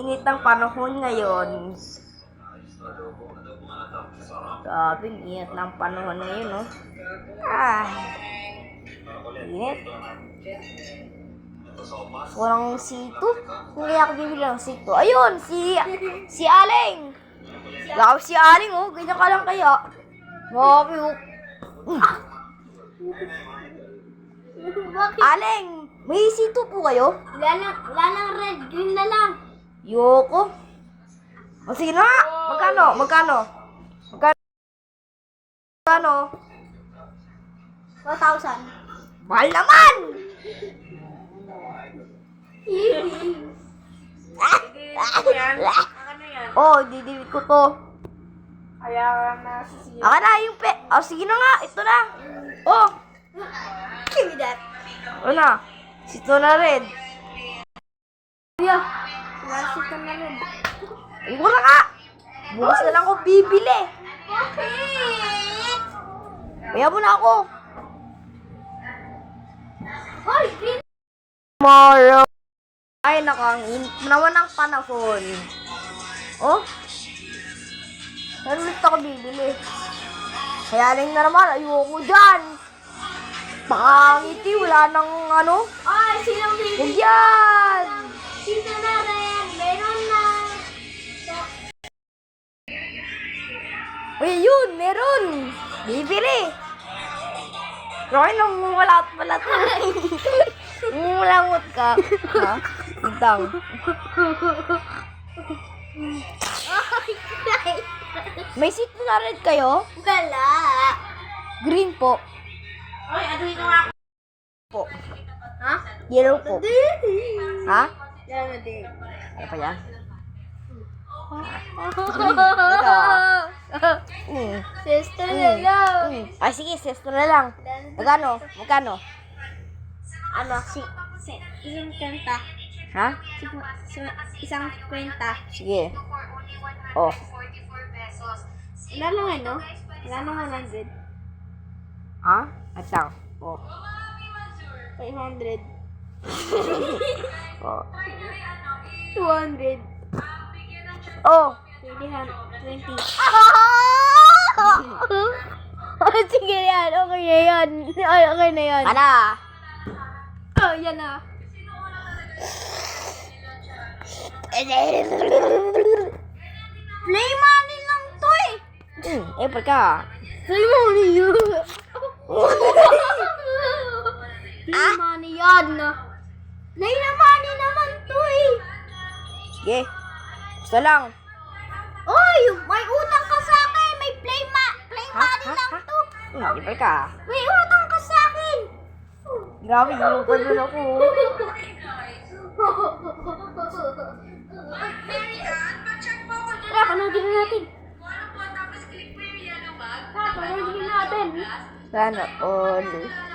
Init ng panahon ngayon. Grabe, ang init ng panahon ngayon, no? Ah. Init. Walang sito. Hindi ako bibili ng sito. Ayun, si si Aling. Grabe si Aling, oh. Ganyan ka lang kaya. Grabe, oh. Aling, may sito po kayo? Wala lang, wala lang red, green na lang. Yoko. O sige na nga. Magkano? Magkano? Magkano? Magkano? 4,000. Mahal naman! Oh, didibit ko to. Kaya na sisiya. Aka na yung pe. Oh, sige na nga. Ito na. Oh, Give me that. ano na? Sito na rin. Kuya, nasa ka na rin. Ay, wala nga. Bukas na lang ako bibili. Bakit? Kaya mo na ako. Hoy, green. Tomorrow. Ay, nakang naman ng panahon. Oh? Saan ulit ako bibili? Kaya rin na naman, ayoko dyan. Pangiti, wala nang ano. Ay, sinong Huwag bibili? yan! Sino Uy, yun, meron. Bibili. Roy, nang wala pala to. Mulangot ka. Ha? Itang. Ay, May seat na red kayo? Wala. Green po. Ay, aduhin ko nga. Po. Ha? Yellow po. Ha? Yan. Ano pa yan? Mm. Sister Mm. na lang. Mm. Ay, sige, sesto na lang. Magkano? Magkano? Ano, si, si, isang kwenta. Ha? Si, si, isang kwenta. Sige. Oh. Wala lang ano? Wala lang 100. Ha? At lang. Oh. 500. Oh. 200. Oh. 20. oh, sige yan. Okay na yan. Ay, okay na yan. Ano? Oh, yan na. Play money lang to eh. Hmm, eh, pagka. Play money yun. Play money yan. Play na money naman to eh. Sige. Gusto lang. Oy, may utang ka sa akin. May play ma play Ha? money Ha? lang Ha? Di pagka. May utang ka sa akin. Grabe, yung pa dun ako. Tara, panoodin na natin. Tara, panoodin natin. Sana all.